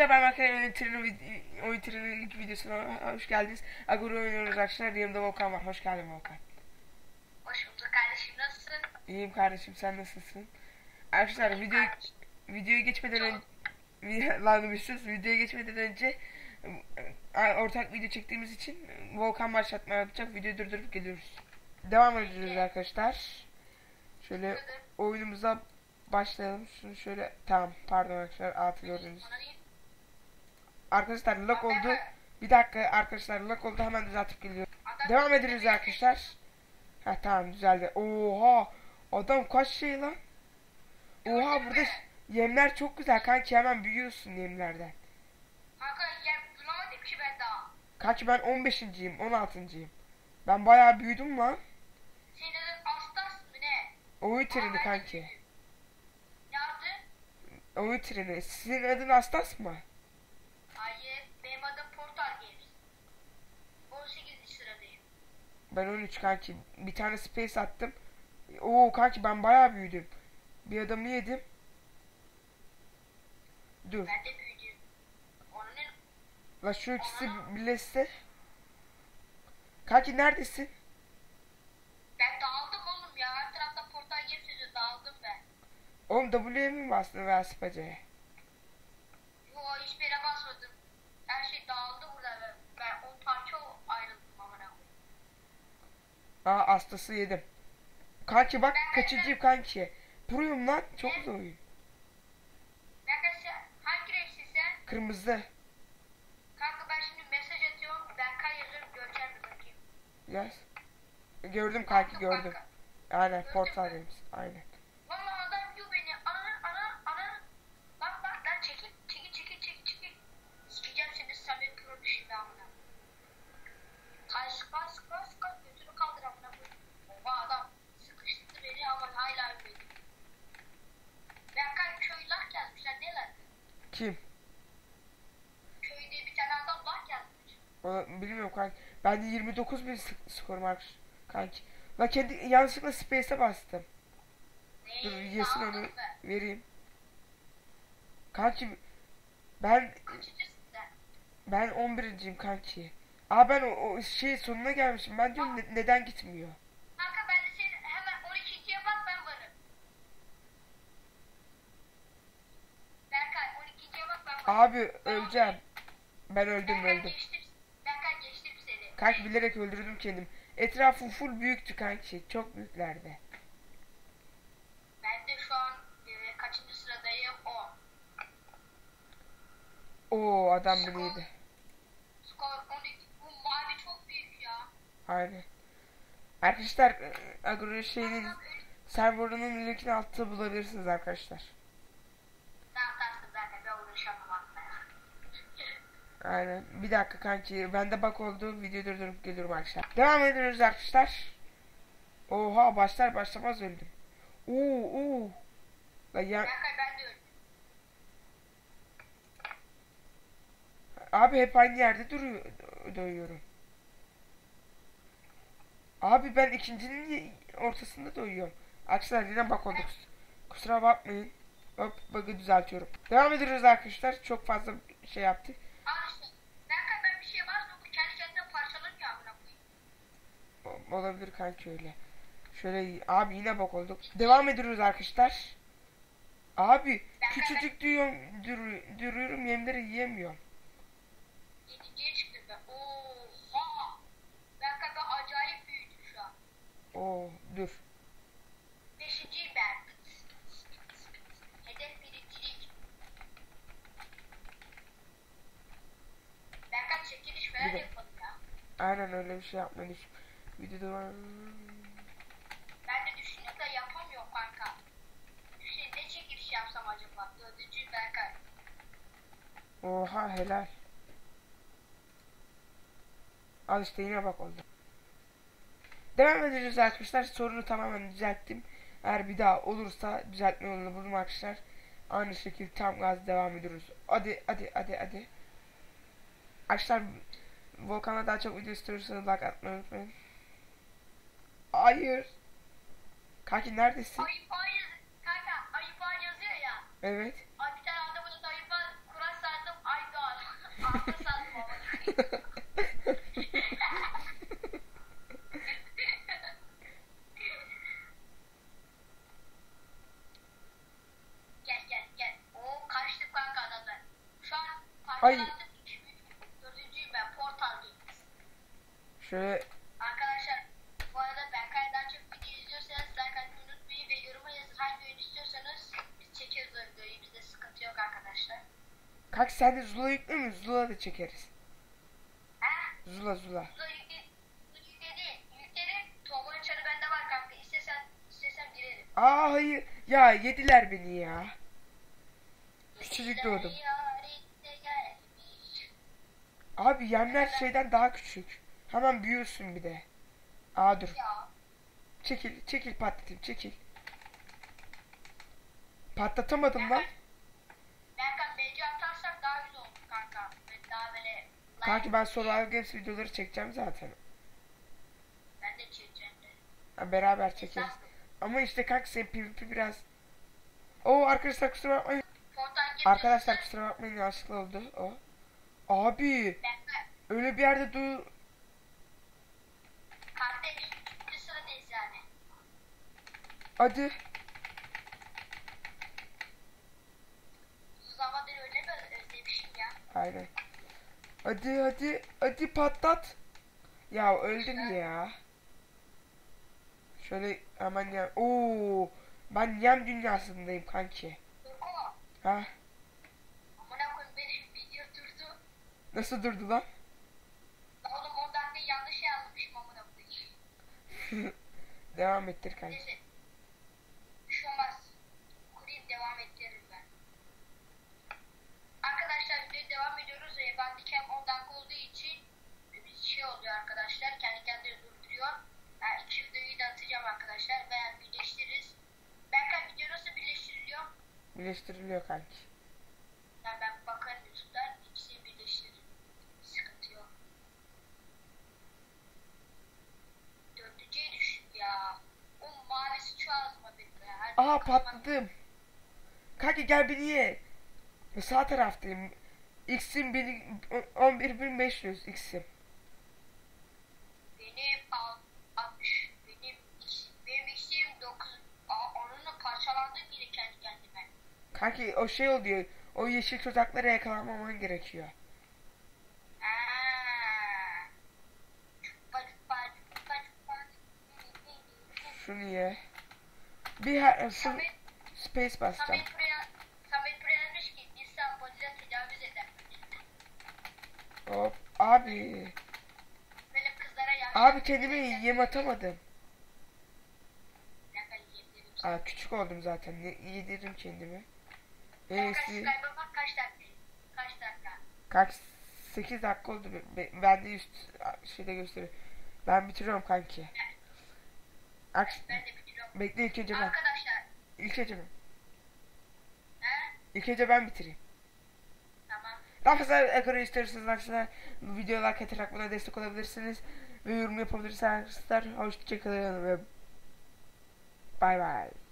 arkadaşlar ben Berkay Oyun Treni Oyun Treni'nin ilk videosuna hoş geldiniz. Aguro oynuyoruz arkadaşlar. Yanımda Volkan var. Hoş geldin Volkan. Hoş bulduk kardeşim nasılsın? İyiyim kardeşim sen nasılsın? Arkadaşlar video videoya geçmeden önce lan bir sus. Videoya geçmeden önce e, ortak video çektiğimiz için Volkan başlatma yapacak. Videoyu durdurup geliyoruz. Devam ediyoruz arkadaşlar. Şöyle oyunumuza başlayalım. Şunu şöyle tamam pardon arkadaşlar altı gördünüz. Arkadaşlar lock oldu. Bir dakika arkadaşlar lock oldu hemen düzeltip geliyorum. Devam ediyoruz arkadaşlar. Ha tamam düzeldi. Oha adam kaç şey lan. Oha burada yemler çok güzel kanki hemen büyüyorsun yemlerden. Kanka yer bulamadım ki ben daha. Kaç ben 15.yim 16.yim. Ben bayağı büyüdüm lan. Senin Astas mı ne? Oyun treni kanki. Ne adın? Oyun treni. Sizin adın Astas mı? Hayır benim adım Portal Games. 18. sıradayım. Ben 13 kanki. Bir tane space attım. Oo kanki ben bayağı büyüdüm. Bir adamı yedim. Dur. Ben de büyüdüm. Onun La şu ikisi birleşse. Kanki neredesin? ben dağıldım oğlum ya. Her tarafta Portal yazıyor dağıldım ben. Oğlum W'ye mi bastın veya spaceye? Yo hiçbir yere basmadım. Her şey dağıldı burada ben. Ben 10 parça ayrıldım amına koyayım. Aa hastası yedim. Kanki bak kaçıncıyım kanki. Pro'yum lan. Çok zor oyun. Hangi renksin sen? Kırmızı. Kanka ben şimdi mesaj atıyorum. Ben kay yazıyorum göreceğim mi bakayım. Yaz. Gördüm kanki gördüm. Aynen portal games. Aynen. Valla adam yiyor beni. Ana ana ana. Bak bak lan çekil çekil çekil çekil çekil. Sikeceğim seni Samet Pro. Kay sıkma sıkma sıkma götünü kaldır amına koyayım. Oha adam sıkıştırdı beni ama hala ölmedi. Berkay köy lan? Kim? Köyde bir tane adam lak yazmış. Bilmiyorum kanki. Ben de 29 bin sk- skorum var kanki. La kendi yanlışlıkla space'e bastım. Dur Ne? yesin onu ben. vereyim. Kanki ben ben 11.yim kanki. Aa ben o, o şey sonuna gelmişim. Ben diyorum ne- neden gitmiyor? Kanka ben de senin hemen 12'ye bak ben varım. Berkay 12'ye bak ben varım. Abi öleceğim. Ben öldüm öldüm. Kanki bilerek öldürdüm kendim. Etrafım full büyüktü kanki. Çok büyüklerdi. Ben de şu an e, kaçıncı sıradayım? 10. Oo adam beni yedi. Skor 12. Bu mavi çok büyük ya. Aynen. Arkadaşlar e, Agro öyle serverının linkini altta bulabilirsiniz arkadaşlar. atarsın zaten ben uğraşamam atmaya. Aynen. Bir dakika kanki. Bende bak oldu. Video durdurup geliyorum arkadaşlar. Devam ediyoruz arkadaşlar. Oha başlar başlamaz öldüm. Oo oo. La ya, ben de abi hep aynı yerde duruyor doyuyorum. Abi ben ikincinin ortasında doyuyorum. Arkadaşlar yine bak olduk. Kusura bakmayın. Hop bug'ı düzeltiyorum. Devam ediyoruz arkadaşlar. Çok fazla şey yaptık. Al işte. Berkay ben bir şey var da bu kendi kendine parçalanıyor amına koyayım. O- Olabilir kanki öyle. Şöyle abi yine bak olduk. Devam ediyoruz arkadaşlar. Abi küçücük diyorum dur, duruyorum yemleri yiyemiyorum. Yedinciye çıktım ben. Oha! Berkay ben acayip büyüdüm şu an. Oo dur. Beşinciyim ben. Hedef birincilik. Berkay çekiliş falan yapalım ya. Aynen öyle bir şey yapmalıyım. Videoda var. Ben de düşünüyorum da yapamıyorum kanka. Şey, ne çekiliş yapsam acaba? Dördüncü Berkay. Oha helal. Al işte yine bak oldu. Devam ediyoruz arkadaşlar. Sorunu tamamen düzelttim. Eğer bir daha olursa düzeltme yolunu buldum arkadaşlar. Aynı şekilde tam gaz devam ediyoruz. Hadi hadi hadi hadi. Arkadaşlar Volkan'a daha çok video istiyorsanız like atmayı unutmayın. Hayır. Kanki neredesin? Ayıp hayır. Kanka ayıp hayır yazıyor ya. Evet. Ay bir tane adamın adı ayıp var. Kur'an sardım. Aklı sandım ama. Gel gel gel. Oo kaçtık kanka adamlar. Şu an Ay. parçalandık. Dördüncüyüm ben portaldayım. Şöyle Arkadaşlar bu arada Berkay'dan çok video izliyorsanız like atmayı unutmayın ve yoruma yazın hangi oyun istiyorsanız biz çekeriz o videoyu. Bizde sıkıntı yok arkadaşlar. De Zula yükle mi? Zula da çekeriz. Ha? Zula Zula. Zula yükle, yükledi. Yükledi. Tomba'nın çarı bende var kanka. İstesen, istesem girerim. Aa hayır. Ya yediler beni ya. Küçücük doğdum. Abi yemler şeyden daha küçük. Hemen büyüyorsun bir de. Aa dur. Ya. Çekil, çekil patlatayım, çekil. Patlatamadım lan. Kanki ben Solar Games videoları çekeceğim zaten. Ben de çekeceğim de. Ha, beraber çekeriz. Ama işte kanka senin PvP biraz... Oo arkadaşlar kusura bakmayın. Arkadaşlar kusura bakmayın yanlışlıkla oldu o. Abi öyle bir yerde du... Kardeş. Bir sıradayız yani. Hadi. Zamandır öyle mi özlemişim ya? Aynen. Hadi hadi hadi patlat. Ya öldüm ya. Şöyle hemen ya. Oo, ben yem dünyasındayım kanki. Ha? Nasıl durdu lan? Oğlum 10 dakika yanlış yazmışım amına koyayım. Devam ettir kanki. Neyse. Bir şey olmaz. Kurayım devam ettiririm ben. Arkadaşlar videoya devam Bandicam 10 dakika olduğu için bir şey oluyor arkadaşlar. Kendi kendine durduruyor. Ben iki videoyu da atacağım arkadaşlar. Veya birleştiririz. Berkay video nasıl birleştiriliyor? Birleştiriliyor kanki. Yani ben bakarım YouTube'dan ikisini birleştiririm. Sıkıntı yok. Dördüncüye düştük ya. O mavisi çoğaltma benim. Hadi Aa patladım. Kanki gel beni ye. Sağ taraftayım. X'im benim 11500 X'im. Benim al- 60. Benim benim X'im 9. Aa onunla parçalandım yine kendi kendime. Kanki o şey oluyor. O yeşil tuzaklara yakalanmaman gerekiyor. Şunu ye. Bir her, space basacağım. Hop. Abi. Abi kendime yem atamadım. Aa küçük oldum zaten. Ne, yediririm kendimi. En Kaç iyisi. dakika bak kaç dakika? Kaç dakika? Kaç 8 dakika oldu. Be- Ben de üst şeyde gösteriyor. Ben bitiriyorum kanki. Aks Ben de bitiriyorum. bekle ilk önce ben. Arkadaşlar. İlk önce ben. He? İlk önce ben bitireyim. Fazla ekranı istiyorsanız arkadaşlar videoya like atarak buna destek olabilirsiniz. Ve yorum yapabilirsiniz arkadaşlar. Hoşçakalın ve bay bay.